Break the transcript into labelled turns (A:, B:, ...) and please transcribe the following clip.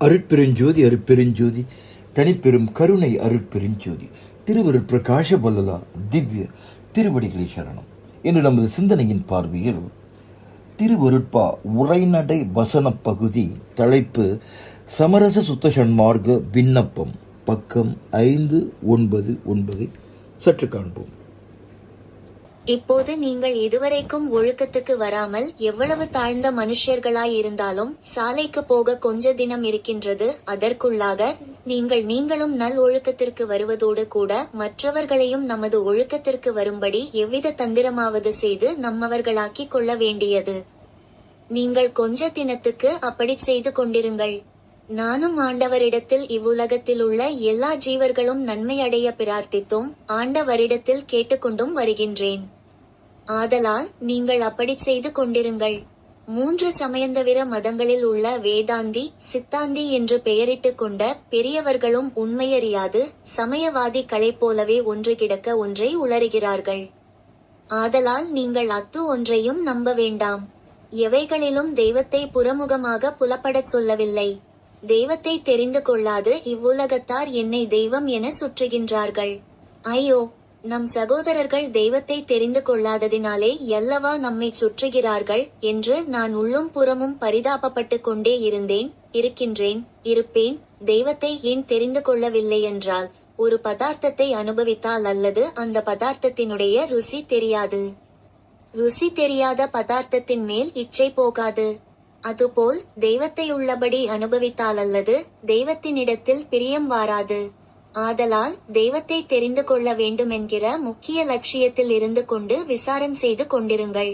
A: அருட்பெருஞ்சோதி அருட்பெருஞ்சோதி. தனிப்பெரும் கருணை அருட்பெருஞ்சோதி. திருவருட் பிரகாஷ வல்லலா திவ்ய திருவடிகளை சரணம். என்று நமது சிந்தனையின் பார்வையில் திருவருட்பா உரைநடை வசன பகுதி தலைப்பு சமரச சுத்த சன்மார்க்க விண்ணப்பம் பக்கம் ஐந்து ஒன்பது ஒன்பதை சற்று காண்போம்.
B: இப்போது நீங்கள் இதுவரைக்கும் ஒழுக்கத்துக்கு வராமல் எவ்வளவு தாழ்ந்த மனுஷர்களாயிருந்தாலும் சாலைக்கு போக கொஞ்ச தினம் இருக்கின்றது. அதற்குள்ளாக நீங்கள் நீங்களும் நல் ஒழுக்கத்திற்கு வருவதோடு கூட மற்றவர்களையும் நமது ஒழுக்கத்திற்கு வரும்படி எவ்வித தந்திரமாவது செய்து நம்மவர்களாக்கிக் கொள்ள வேண்டியது. நீங்கள் கொஞ்ச தினத்துக்கு அப்படி செய்து கொண்டிருங்கள். நானும் ஆண்டவரிடத்தில் இவ்வுலகத்தில் உள்ள எல்லா ஜீவர்களும் நன்மையடைய பிரார்த்தித்தும். ஆண்டவரிடத்தில் கேட்டுக்கொண்டும் வருகின்றேன். ஆதலால் நீங்கள் அப்படி செய்து கொண்டிருங்கள். மூன்று சமயந்தவிர மதங்களில் உள்ள வேதாந்தி சித்தாந்தி என்று பெயரிட்டுக் கொண்ட பெரியவர்களும் உண்மையறியாது சமயவாதிகளைப் போலவே ஒன்று கிடக்க ஒன்றை உளறுகிறார்கள். ஆதலால் நீங்கள் அத்து ஒன்றையும் நம்ப வேண்டாம். எவைகளிலும் தெய்வத்தை புறமுகமாக புலப்படச் சொல்லவில்லை. தெய்வத்தை தெரிந்து கொள்ளாது இவ்வுலகத்தார் என்னை தெய்வம் என சுற்றுகின்றார்கள். ஐயோ நம் சகோதரர்கள் தெய்வத்தை தெரிந்து கொள்ளாததினாலே எல்லவா நம்மை சுற்றுகிறார்கள் என்று நான் உள்ளும் புறமும் பரிதாபப்பட்டு கொண்டே இருந்தேன் இருக்கின்றேன் இருப்பேன் தெய்வத்தை ஏன் தெரிந்து கொள்ளவில்லை என்றால் ஒரு பதார்த்தத்தை அனுபவித்தால் அல்லது அந்த பதார்த்தத்தினுடைய ருசி தெரியாது. ருசி தெரியாத பதார்த்தத்தின் மேல் இச்சை போகாது. அதுபோல் தெய்வத்தை உள்ளபடி அனுபவித்தால் அல்லது தெய்வத்தினிடத்தில் பிரியம் வாராது. ஆதலால் தெய்வத்தை தெரிந்து கொள்ள வேண்டுமென்கிற முக்கிய லட்சியத்தில் இருந்து கொண்டு விசாரம் செய்து கொண்டிருங்கள்.